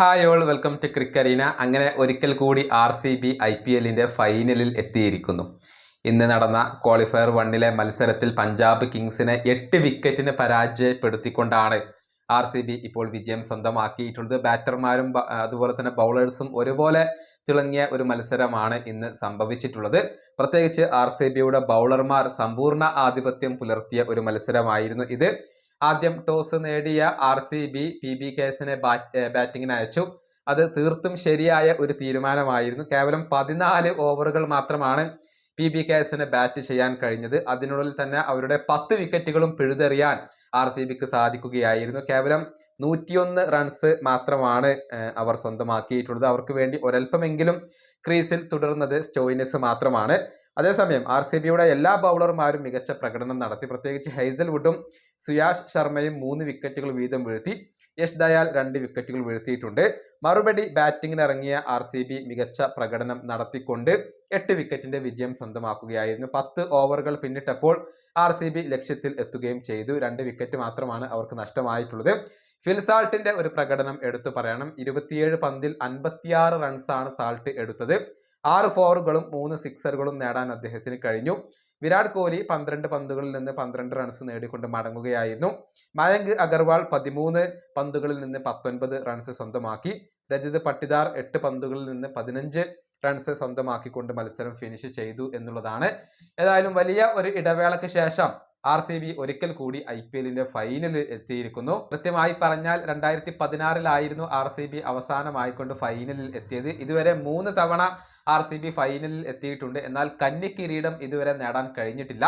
Hi all welcome to cricarena അങ്ങനെ ഒരിക്കൽ കൂടി R C B I P എല്ലിന്റെ ഫൈനലിൽ എത്തിയിരിക്കുന്നു. ഇന്ന് നടന്ന ക്വാളിഫയർ വണ്ണിലെ മത്സരത്തിൽ പഞ്ചാബ് കിങ്സിനെ എട്ട് വിക്കറ്റിന് പരാജയപ്പെടുത്തിക്കൊണ്ടാണ് ആർ സി ബി ഇപ്പോൾ വിജയം സ്വന്തമാക്കിയിട്ടുള്ളത്. ബാറ്റർമാരും അതുപോലെ തന്നെ ബൗളേഴ്സും ഒരുപോലെ തിളങ്ങിയ ഒരു മത്സരമാണ് ഇന്ന് സംഭവിച്ചിട്ടുള്ളത്. പ്രത്യേകിച്ച് ആർ സി ബിയുടെ ബൗളർമാർ സമ്പൂർണ ആധിപത്യം പുലർത്തിയ ഒരു മത്സരമായിരുന്നു ഇത്. ആദ്യം ടോസ് നേടിയ R C B P B കേസിനെ ബാറ്റിങ്ങിന് അയച്ചു. അത് തീർത്തും ശരിയായ ഒരു തീരുമാനമായിരുന്നു. കേവലം പതിനാല് ഓവറുകൾ മാത്രമാണ് പി ബി കേസിന് ബാറ്റ് ചെയ്യാൻ കഴിഞ്ഞത്. അതിനുള്ളിൽ തന്നെ അവരുടെ പത്ത് വിക്കറ്റുകളും പിഴുതെറിയാൻ ആർ സി ബിക്ക് സാധിക്കുകയായിരുന്നു. കേവലം നൂറ്റിയൊന്ന് റൺസ് മാത്രമാണ് അവർ സ്വന്തമാക്കിയിട്ടുള്ളത്. അവർക്ക് വേണ്ടി ഒരൽപ്പമെങ്കിലും ക്രീസിൽ തുടർന്നത് സ്റ്റോയിനസ് മാത്രമാണ്. അതേസമയം ആർ സി ബിയുടെ എല്ലാ ബൗളർമാരും മികച്ച പ്രകടനം നടത്തി. പ്രത്യേകിച്ച് ഹൈസൽവുഡും സുയാഷ് ശർമ്മയും മൂന്ന് വിക്കറ്റുകൾ വീതം വീഴ്ത്തി. യശ് ദയാൽ രണ്ട് വിക്കറ്റുകൾ വീഴ്ത്തിയിട്ടുണ്ട്. മറുപടി ബാറ്റിംഗിന് ഇറങ്ങിയ ആർ സി ബി മികച്ച പ്രകടനം നടത്തിക്കൊണ്ട് എട്ട് വിക്കറ്റിന്റെ വിജയം സ്വന്തമാക്കുകയായിരുന്നു. പത്ത് ഓവറുകൾ പിന്നിട്ടപ്പോൾ ആർ സി ബി ലക്ഷ്യത്തിൽ എത്തുകയും ചെയ്തു. രണ്ട് വിക്കറ്റ് മാത്രമാണ് അവർക്ക് നഷ്ടമായിട്ടുള്ളത്. ഫിൽസാൾട്ടിന്റെ ഒരു പ്രകടനം എടുത്തു പറയണം. ഇരുപത്തിയേഴ് പന്തിൽ അൻപത്തിയാറ് റൺസാണ് സാൾട്ട് എടുത്തത്. ആറ് ഫോറുകളും മൂന്ന് സിക്സറുകളും നേടാൻ അദ്ദേഹത്തിന് കഴിഞ്ഞു. വിരാട് കോഹ്ലി പന്ത്രണ്ട് പന്തുകളിൽ നിന്ന് പന്ത്രണ്ട് റൺസ് നേടിക്കൊണ്ട് മടങ്ങുകയായിരുന്നു. മയങ്ക് അഗർവാൾ പതിമൂന്ന് പന്തുകളിൽ നിന്ന് പത്തൊൻപത് റൺസ് സ്വന്തമാക്കി. രജിത് പട്ടിദാർ എട്ട് പന്തുകളിൽ നിന്ന് പതിനഞ്ച് റൺസ് സ്വന്തമാക്കിക്കൊണ്ട് മത്സരം ഫിനിഷ് ചെയ്തു എന്നുള്ളതാണ്. ഏതായാലും വലിയ ഒരു ഇടവേളയ്ക്ക് ശേഷം ആർ സി ബി ഒരിക്കൽ കൂടി ഐ പി എല്ലിന്റെ ഫൈനലിൽ എത്തിയിരിക്കുന്നു. കൃത്യമായി പറഞ്ഞാൽ രണ്ടായിരത്തി പതിനാറിലായിരുന്നു ആർ സി ബി അവസാനമായിക്കൊണ്ട് ഫൈനലിൽ എത്തിയത്. ഇതുവരെ മൂന്ന് തവണ ആർ സി ബി ഫൈനലിൽ എത്തിയിട്ടുണ്ട്. എന്നാൽ കന്നി കിരീടം ഇതുവരെ നേടാൻ കഴിഞ്ഞിട്ടില്ല.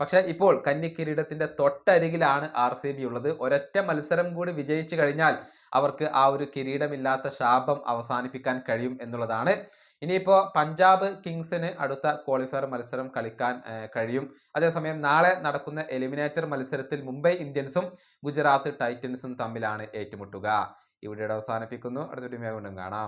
പക്ഷേ ഇപ്പോൾ കന്നി കിരീടത്തിന്റെ തൊട്ടരികിലാണ് ആർ സി ബി ഉള്ളത്. ഒരൊറ്റ മത്സരം കൂടി വിജയിച്ചു കഴിഞ്ഞാൽ അവർക്ക് ആ ഒരു കിരീടമില്ലാത്ത ശാപം അവസാനിപ്പിക്കാൻ കഴിയും എന്നുള്ളതാണ്. ഇനിയിപ്പോൾ പഞ്ചാബ് കിങ്സിന് അടുത്ത ക്വാളിഫയർ മത്സരം കളിക്കാൻ കഴിയും. അതേസമയം നാളെ നടക്കുന്ന എലിമിനേറ്റർ മത്സരത്തിൽ മുംബൈ ഇന്ത്യൻസും ഗുജറാത്ത് ടൈറ്റൻസും തമ്മിലാണ് ഏറ്റുമുട്ടുക. ഇവിടെ അവസാനിപ്പിക്കുന്നു. അടുത്ത ടീമേ കാണാം.